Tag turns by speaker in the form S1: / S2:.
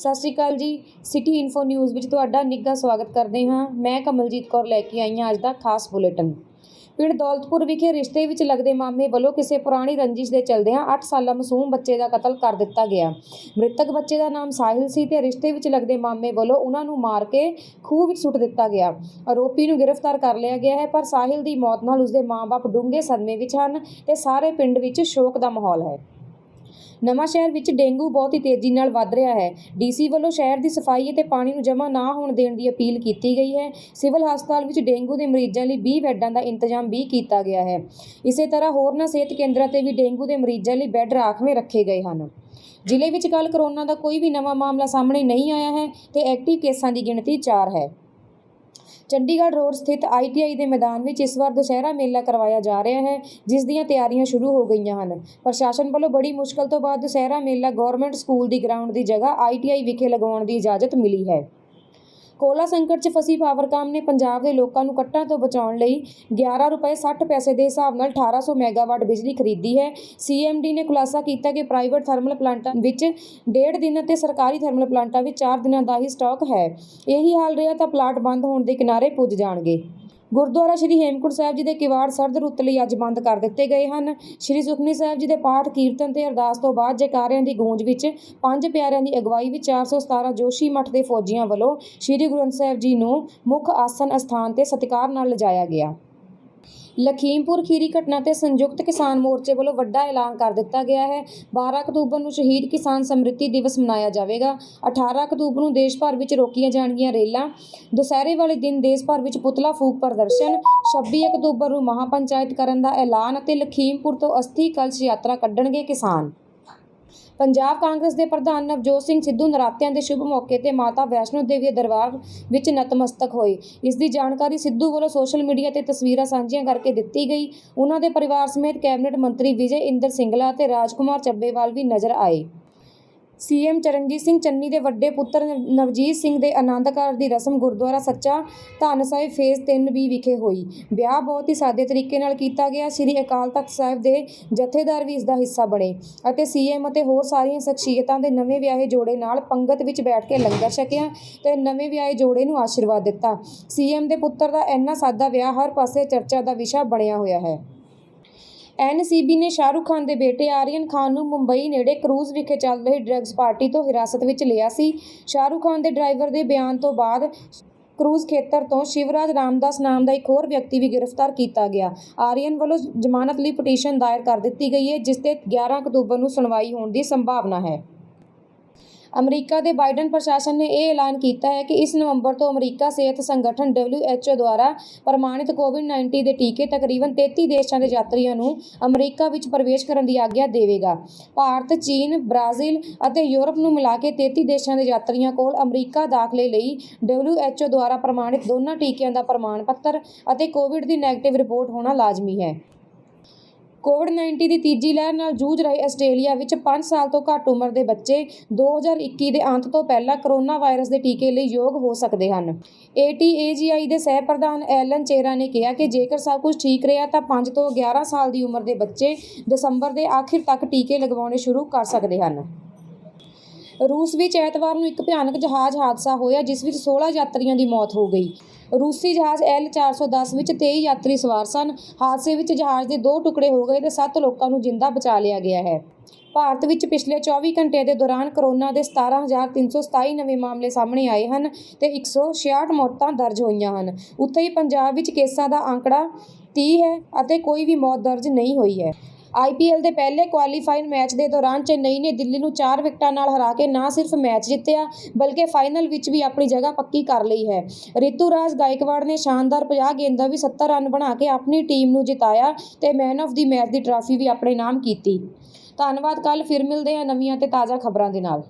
S1: ਸਤਿ ਸ਼੍ਰੀ ਅਕਾਲ ਜੀ। City info news ਵਿੱਚ ਤੁਹਾਡਾ ਨਿੱਘਾ ਸਵਾਗਤ ਕਰਦੇ ਹਾਂ। ਮੈਂ ਕਮਲਜੀਤ ਕੌਰ ਲੈ ਕੇ ਆਈ ਹਾਂ ਅੱਜ ਦਾ ਖਾਸ ਬੁਲੇਟਿਨ। ਪਿੰਡ ਦੌਲਤਪੁਰ ਵਿਖੇ ਰਿਸ਼ਤੇ ਵਿੱਚ ਲੱਗਦੇ ਮਾਮੇ ਵੱਲੋਂ ਕਿਸੇ ਪੁਰਾਣੀ ਰੰਜਿਸ਼ ਦੇ ਚਲਦਿਆਂ 8 ਸਾਲਾ ਮਾਸੂਮ ਬੱਚੇ ਦਾ ਕਤਲ ਕਰ ਦਿੱਤਾ ਗਿਆ। ਮ੍ਰਿਤਕ ਬੱਚੇ ਦਾ ਨਾਮ ਸਾਹਿਲ ਸੀ ਤੇ ਰਿਸ਼ਤੇ ਵਿੱਚ ਲੱਗਦੇ ਮਾਮੇ ਵੱਲੋਂ ਉਹਨਾਂ ਨੂੰ ਮਾਰ ਕੇ ਖੂਹ ਵਿੱਚ ਸੁੱਟ ਦਿੱਤਾ ਗਿਆ। ਆਰੋਪੀ ਨੂੰ ਗ੍ਰਿਫਤਾਰ ਕਰ ਲਿਆ ਗਿਆ ਹੈ, ਪਰ ਸਾਹਿਲ ਦੀ ਮੌਤ ਨਾਲ ਉਸਦੇ ਮਾਂ-ਬਾਪ ਡੂੰਘੇ ਸਦਮੇ ਵਿੱਚ ਹਨ ਤੇ ਸਾਰੇ ਪਿੰਡ ਵਿੱਚ ਸ਼ੋਕ ਦਾ ਮਾਹੌਲ ਹੈ। ਨਵਾਂ ਸ਼ਹਿਰ ਵਿੱਚ ਡੇਂਗੂ ਬਹੁਤ ਹੀ ਤੇਜ਼ੀ ਨਾਲ ਵੱਧ ਰਿਹਾ ਹੈ। ਡੀਸੀ ਵੱਲੋਂ ਸ਼ਹਿਰ ਦੀ ਸਫ਼ਾਈ ਅਤੇ ਪਾਣੀ ਨੂੰ ਜਮ੍ਹਾਂ ਨਾ ਹੋਣ ਦੇਣ ਦੀ ਅਪੀਲ ਕੀਤੀ ਗਈ ਹੈ। ਸਿਵਲ ਹਸਪਤਾਲ ਵਿੱਚ ਡੇਂਗੂ ਦੇ ਮਰੀਜ਼ਾਂ ਲਈ 20 ਬੈੱਡਾਂ ਦਾ ਇੰਤਜ਼ਾਮ ਵੀ ਕੀਤਾ ਗਿਆ ਹੈ। ਇਸੇ ਤਰ੍ਹਾਂ ਹੋਰਨਾਂ ਸਿਹਤ ਕੇਂਦਰਾਂ ਤੇ ਵੀ ਡੇਂਗੂ ਦੇ ਮਰੀਜ਼ਾਂ ਲਈ ਬੈੱਡ ਰਾਖਵੇਂ ਰੱਖੇ ਗਏ ਹਨ। ਜ਼ਿਲ੍ਹੇ ਵਿੱਚ ਕੱਲ ਕਰੋਨਾ ਦਾ ਕੋਈ ਵੀ ਨਵਾਂ ਮਾਮਲਾ ਸਾਹਮਣੇ ਨਹੀਂ ਆਇਆ ਹੈ ਤੇ ਐਕਟਿਵ ਕੇਸਾਂ ਦੀ ਗਿਣਤੀ 4 ਹੈ। ਚੰਡੀਗੜ੍ਹ ਰੋਡ ਸਥਿਤ ਆਈਟੀਆਈ ਦੇ ਮੈਦਾਨ ਵਿੱਚ ਇਸ ਵਾਰ ਦੁਸਹਿਰਾ ਮੇਲਾ ਕਰਵਾਇਆ ਜਾ ਰਿਹਾ ਹੈ, ਜਿਸ ਦੀਆਂ ਤਿਆਰੀਆਂ ਸ਼ੁਰੂ ਹੋ ਗਈਆਂ ਹਨ। ਪ੍ਰਸ਼ਾਸਨ ਵੱਲੋਂ ਬੜੀ ਮੁਸ਼ਕਲ ਤੋਂ ਬਾਅਦ ਦੁਸਹਿਰਾ ਮੇਲਾ ਗਵਰਨਮੈਂਟ ਸਕੂਲ ਦੀ ਗਰਾਊਂਡ ਦੀ ਜਗ੍ਹਾ ਆਈਟੀਆਈ ਵਿਖੇ ਲਗਾਉਣ ਦੀ ਇਜਾਜ਼ਤ ਮਿਲੀ ਹੈ। ਕੋਲਾ ਸੰਕਟ 'ਚ ਫਸੀ ਪਾਵਰਕਾਮ ਨੇ ਪੰਜਾਬ ਦੇ ਲੋਕਾਂ ਨੂੰ ਕੱਟਾਂ ਤੋਂ ਬਚਾਉਣ ਲਈ 11 ਰੁਪਏ 60 ਪੈਸੇ ਦੇ ਹਿਸਾਬ ਨਾਲ 1800 ਮੈਗਾਵਾਟ ਬਿਜਲੀ ਖਰੀਦੀ ਹੈ। ਸੀਐਮਡੀ ਨੇ ਖੁਲਾਸਾ ਕੀਤਾ ਕਿ ਪ੍ਰਾਈਵੇਟ ਥਰਮਲ ਪਲਾਂਟਾਂ ਵਿੱਚ ਡੇਢ ਦਿਨ ਅਤੇ ਸਰਕਾਰੀ ਥਰਮਲ ਪਲਾਂਟਾਂ ਵਿੱਚ 4 ਦਿਨਾਂ ਦਾ ਹੀ ਸਟਾਕ ਹੈ। ਇਹੀ ਹਾਲ ਰਿਹਾ ਤਾਂ ਪਲਾਂਟ ਬੰਦ ਹੋਣ ਦੇ ਕਿਨਾਰੇ ਪੁੱਜ ਜਾਣਗੇ। ਗੁਰਦੁਆਰਾ ਸ਼੍ਰੀ ਹੇਮਕੁੰਟ ਸਾਹਿਬ ਜੀ ਦੇ ਕਿਵਾੜ ਸਰਦ ਰੁੱਤ ਲਈ ਅੱਜ ਬੰਦ ਕਰ ਦਿੱਤੇ ਗਏ ਹਨ। ਸ਼੍ਰੀ ਸੁਖਮਨੀ ਸਾਹਿਬ ਜੀ ਦੇ ਪਾਠ, ਕੀਰਤਨ ਤੇ ਅਰਦਾਸ ਤੋਂ ਬਾਅਦ ਜੈਕਾਰਿਆਂ ਦੀ ਗੂੰਜ ਵਿੱਚ ਪੰਜ ਪਿਆਰਿਆਂ ਦੀ ਅਗਵਾਈ ਵਿੱਚ 417 ਜੋਸ਼ੀ ਮੱਠ ਦੇ ਫੌਜੀਆਂ ਵੱਲੋਂ ਸ਼੍ਰੀ ਗੁਰੂ ਗ੍ਰੰਥ ਸਾਹਿਬ ਜੀ ਨੂੰ ਮੁੱਖ ਆਸਨ ਅਸਥਾਨ ਤੇ ਸਤਿਕਾਰ ਨਾਲ ਲਿਜਾਇਆ ਗਿਆ। ਲਖੀਮਪੁਰ ਖੀਰੀ ਘਟਨਾ ਤੇ ਸੰਯੁਕਤ ਕਿਸਾਨ ਮੋਰਚੇ ਵੱਲੋਂ ਵੱਡਾ ਐਲਾਨ ਕਰ ਦਿੱਤਾ ਗਿਆ ਹੈ। 12 ਅਕਤੂਬਰ ਨੂੰ ਸ਼ਹੀਦ ਕਿਸਾਨ ਸਮ੍ਰਿਤੀ ਦਿਵਸ ਮਨਾਇਆ ਜਾਵੇਗਾ। 18 ਅਕਤੂਬਰ ਨੂੰ ਦੇਸ਼ ਭਰ ਵਿੱਚ ਰੋਕੀਆਂ ਜਾਣਗੀਆਂ ਰੇਲਾਂ। ਦੁਸਹਿਰੇ ਵਾਲੇ ਦਿਨ ਦੇਸ਼ ਭਰ ਵਿੱਚ ਪੁਤਲਾ ਫੂਕ ਪ੍ਰਦਰਸ਼ਨ। 26 ਅਕਤੂਬਰ ਨੂੰ ਮਹਾਪੰਚਾਇਤ ਕਰਨ ਦਾ ਐਲਾਨ ਅਤੇ ਲਖੀਮਪੁਰ ਤੋਂ ਅਸਥੀ ਕਲਸ਼ ਯਾਤਰਾ ਕੱਢਣਗੇ ਕਿਸਾਨ। ਪੰਜਾਬ ਕਾਂਗਰਸ ਦੇ ਪ੍ਰਧਾਨ ਨਵਜੋਤ ਸਿੰਘ ਸਿੱਧੂ ਨਰਾਤਿਆਂ ਦੇ ਸ਼ੁਭ ਮੌਕੇ ਤੇ ਮਾਤਾ ਵੈਸ਼ਨੋ ਦੇਵੀ ਦੇ ਦਰਬਾਰ ਵਿੱਚ ਨਤਮਸਤਕ ਹੋਏ। ਇਸ ਦੀ ਜਾਣਕਾਰੀ ਸਿੱਧੂ ਵੱਲੋਂ ਸੋਸ਼ਲ ਮੀਡੀਆ ਤੇ ਤਸਵੀਰਾਂ ਸਾਂਝੀਆਂ ਕਰਕੇ ਦਿੱਤੀ ਗਈ। ਉਹਨਾਂ ਦੇ ਪਰਿਵਾਰ ਸਮੇਤ ਕੈਬਨਿਟ ਮੰਤਰੀ ਵਿਜੇ ਇੰਦਰ ਸਿੰਗਲਾ ਅਤੇ ਰਾਜਕੁਮਾਰ ਚੱਬੇਵਾਲ ਵੀ ਨਜ਼ਰ ਆਏ। ਸੀਐਮ ਚਰਨਜੀਤ ਸਿੰਘ ਚੰਨੀ ਦੇ ਵੱਡੇ ਪੁੱਤਰ ਨਵ- ਨਵਜੀਤ ਸਿੰਘ ਦੇ ਆਨੰਦ ਕਾਰਜ ਦੀ ਰਸਮ ਗੁਰਦੁਆਰਾ ਸੱਚਾ ਧੰਨ ਸਾਹਿਬ ਫੇਜ਼ 3 ਵੀ ਵਿਖੇ ਹੋਈ। ਵਿਆਹ ਬਹੁਤ ਹੀ ਸਾਦੇ ਤਰੀਕੇ ਨਾਲ ਕੀਤਾ ਗਿਆ। ਸ੍ਰੀ ਅਕਾਲ ਤਖਤ ਸਾਹਿਬ ਦੇ ਜਥੇਦਾਰ ਵੀ ਇਸ ਦਾ ਹਿੱਸਾ ਬਣੇ ਅਤੇ ਸੀਐਮ ਅਤੇ ਹੋਰ ਸਾਰੀਆਂ ਸ਼ਖਸੀਅਤਾਂ ਦੇ ਨਵੇਂ ਵਿਆਹੇ ਜੋੜੇ ਨਾਲ ਪੰਗਤ ਵਿੱਚ ਬੈਠ ਕੇ ਲੰਗਰ ਛਕਿਆ ਤੇ ਨਵੇਂ ਵਿਆਹੇ ਜੋੜੇ ਨੂੰ ਆਸ਼ੀਰਵਾਦ ਦਿੱਤਾ। ਸੀਐਮ ਦੇ ਪੁੱਤਰ ਦਾ ਇੰਨਾ ਸਾਦਾ ਵਿਆਹ ਹਰ ਪਾਸੇ ਚਰਚਾ ਦਾ ਵਿਸ਼ਾ ਬਣਿਆ ਹੋਇਆ ਹੈ। ਐਨਸੀਬੀ ਨੇ ਸ਼ਾਹਰੁਖ ਖਾਨ ਦੇ ਬੇਟੇ ਆਰੀਅਨ ਖਾਨ ਨੂੰ ਮੁੰਬਈ ਨੇੜੇ ਕਰੂਜ਼ ਵਿਖੇ ਚੱਲ ਰਹੀ ਡਰੱਗਸ ਪਾਰਟੀ ਤੋਂ ਹਿਰਾਸਤ ਵਿੱਚ ਲਿਆ ਸੀ। ਸ਼ਾਹਰੁਖ ਖਾਨ ਦੇ ਡਰਾਈਵਰ ਦੇ ਬਿਆਨ ਤੋਂ ਬਾਅਦ ਕਰੂਜ਼ ਖੇਤਰ ਤੋਂ ਸ਼ਿਵਰਾਜ ਰਾਮਦਾਸ ਨਾਮ ਦਾ ਇੱਕ ਹੋਰ ਵਿਅਕਤੀ ਵੀ ਗ੍ਰਿਫਤਾਰ ਕੀਤਾ ਗਿਆ। ਆਰੀਅਨ ਵੱਲੋਂ ਜ਼ਮਾਨਤ ਲਈ ਪਟੀਸ਼ਨ ਦਾਇਰ ਕਰ ਦਿੱਤੀ ਗਈ ਹੈ, ਜਿਸ ਤੇ 11 ਅਕਤੂਬਰ ਨੂੰ ਸੁਣਵਾਈ ਹੋਣ ਦੀ ਸੰਭਾਵਨਾ ਹੈ। ਅਮਰੀਕਾ ਦੇ ਬਾਈਡਨ ਪ੍ਰਸ਼ਾਸਨ ਨੇ ਇਹ ਐਲਾਨ ਕੀਤਾ ਹੈ ਕਿ ਇਸ ਨਵੰਬਰ ਤੋਂ ਅਮਰੀਕਾ ਸਿਹਤ ਸੰਗਠਨ WHO ਦੁਆਰਾ ਪ੍ਰਮਾਣਿਤ ਕੋਵਿਡ-19 ਦੇ ਟੀਕੇ ਤਕਰੀਬਨ 33 ਦੇਸ਼ਾਂ ਦੇ ਯਾਤਰੀਆਂ ਨੂੰ ਅਮਰੀਕਾ ਵਿੱਚ ਪ੍ਰਵੇਸ਼ ਕਰਨ ਦੀ ਆਗਿਆ ਦੇਵੇਗਾ। ਭਾਰਤ, ਚੀਨ, ਬ੍ਰਾਜ਼ੀਲ ਅਤੇ ਯੂਰਪ ਨੂੰ ਮਿਲਾ ਕੇ 33 ਦੇਸ਼ਾਂ ਦੇ ਯਾਤਰੀਆਂ ਕੋਲ ਅਮਰੀਕਾ ਦਾਖਲੇ ਲਈ WHO ਦੁਆਰਾ ਪ੍ਰਮਾਣਿਤ ਦੋਨਾਂ ਟੀਕਿਆਂ ਦਾ ਪ੍ਰਮਾਣ ਪੱਤਰ ਅਤੇ ਕੋਵਿਡ ਦੀ ਨੈਗੇਟਿਵ ਰਿਪੋਰਟ ਹੋਣਾ ਲਾਜ਼ਮੀ ਹੈ। ਕੋਵਿਡ-19 ਦੀ ਤੀਜੀ ਲਹਿਰ ਨਾਲ ਜੂਝ ਰਹੇ ਆਸਟ੍ਰੇਲੀਆ ਵਿੱਚ 5 ਸਾਲ ਤੋਂ ਘੱਟ ਉਮਰ ਦੇ ਬੱਚੇ 2021 ਦੇ ਅੰਤ ਤੋਂ ਪਹਿਲਾਂ ਕਰੋਨਾ ਵਾਇਰਸ ਦੇ ਟੀਕੇ ਲਈ ਯੋਗ ਹੋ ਸਕਦੇ ਹਨ। ATAGI ਦੇ ਸਹਿ ਪ੍ਰਧਾਨ ਐਲਨ ਚੇਰਾ ਨੇ ਕਿਹਾ ਕਿ ਜੇਕਰ ਸਭ ਕੁਝ ਠੀਕ ਰਿਹਾ ਤਾਂ 5 ਤੋਂ 11 ਸਾਲ ਦੀ ਉਮਰ ਦੇ ਬੱਚੇ ਦਸੰਬਰ ਦੇ ਆਖਿਰ ਤੱਕ ਟੀਕੇ ਲਗਵਾਉਣੇ ਸ਼ੁਰੂ ਕਰ ਸਕਦੇ ਹਨ। ਰੂਸ ਵਿੱਚ ਐਤਵਾਰ ਨੂੰ ਇੱਕ ਭਿਆਨਕ ਜਹਾਜ਼ ਹਾਦਸਾ ਹੋਇਆ, ਜਿਸ ਵਿੱਚ 16 ਯਾਤਰੀਆਂ ਦੀ ਮੌਤ ਹੋ ਗਈ। ਰੂਸੀ ਜਹਾਜ਼ L410 ਵਿੱਚ 23 ਯਾਤਰੀ ਸਵਾਰ ਸਨ। ਹਾਦਸੇ ਵਿੱਚ ਜਹਾਜ਼ ਦੇ ਦੋ ਟੁਕੜੇ ਹੋ ਗਏ ਤੇ 7 ਲੋਕਾਂ ਨੂੰ ਜਿੰਦਾ ਬਚਾ ਲਿਆ ਗਿਆ ਹੈ। ਭਾਰਤ ਵਿੱਚ ਪਿਛਲੇ 24 ਘੰਟਿਆਂ ਦੇ ਦੌਰਾਨ ਕਰੋਨਾ ਦੇ 17327 ਨਵੇਂ ਮਾਮਲੇ ਸਾਹਮਣੇ ਆਏ ਹਨ ਤੇ 166 ਮੌਤਾਂ ਦਰਜ ਹੋਈਆਂ ਹਨ। ਉੱਥੇ ਹੀ ਪੰਜਾਬ ਵਿੱਚ ਕੇਸਾਂ ਦਾ ਅੰਕੜਾ 30 ਹੈ ਅਤੇ ਕੋਈ ਵੀ ਮੌਤ ਦਰਜ ਨਹੀਂ ਹੋਈ ਹੈ। ਆਈਪੀਐਲ ਦੇ ਪਹਿਲੇ ਕੁਆਲੀਫਾਇਰ ਮੈਚ ਦੇ ਦੌਰਾਨ ਚੇਨਈ ਨੇ ਦਿੱਲੀ ਨੂੰ 4 ਵਿਕਟਾਂ ਨਾਲ ਹਰਾ ਕੇ ਨਾ ਸਿਰਫ ਮੈਚ ਜਿੱਤਿਆ, ਬਲਕਿ ਫਾਈਨਲ ਵਿੱਚ ਵੀ ਆਪਣੀ ਜਗ੍ਹਾ ਪੱਕੀ ਕਰ ਲਈ ਹੈ। ਰਿਤੂਰਾਜ ਗਾਇਕਵਾੜ ਨੇ ਸ਼ਾਨਦਾਰ 50 ਗੇਂਦਾਂ ਵੀ 70 ਰਨ ਬਣਾ ਕੇ ਆਪਣੀ ਟੀਮ ਨੂੰ ਜਿਤਾਇਆ ਤੇ ਮੈਨ ਆਫ ਦੀ ਮੈਚ ਦੀ ਟਰਾਫੀ ਵੀ ਆਪਣੇ ਨਾਮ ਕੀਤੀ। ਧੰਨਵਾਦ ਕੱਲ ਫਿਰ ਮਿਲਦੇ ਹਾਂ ਨਵੀਆਂ ਤੇ ਤਾਜ਼ਾ ਖਬਰਾਂ ਦੇ ਨਾਲ।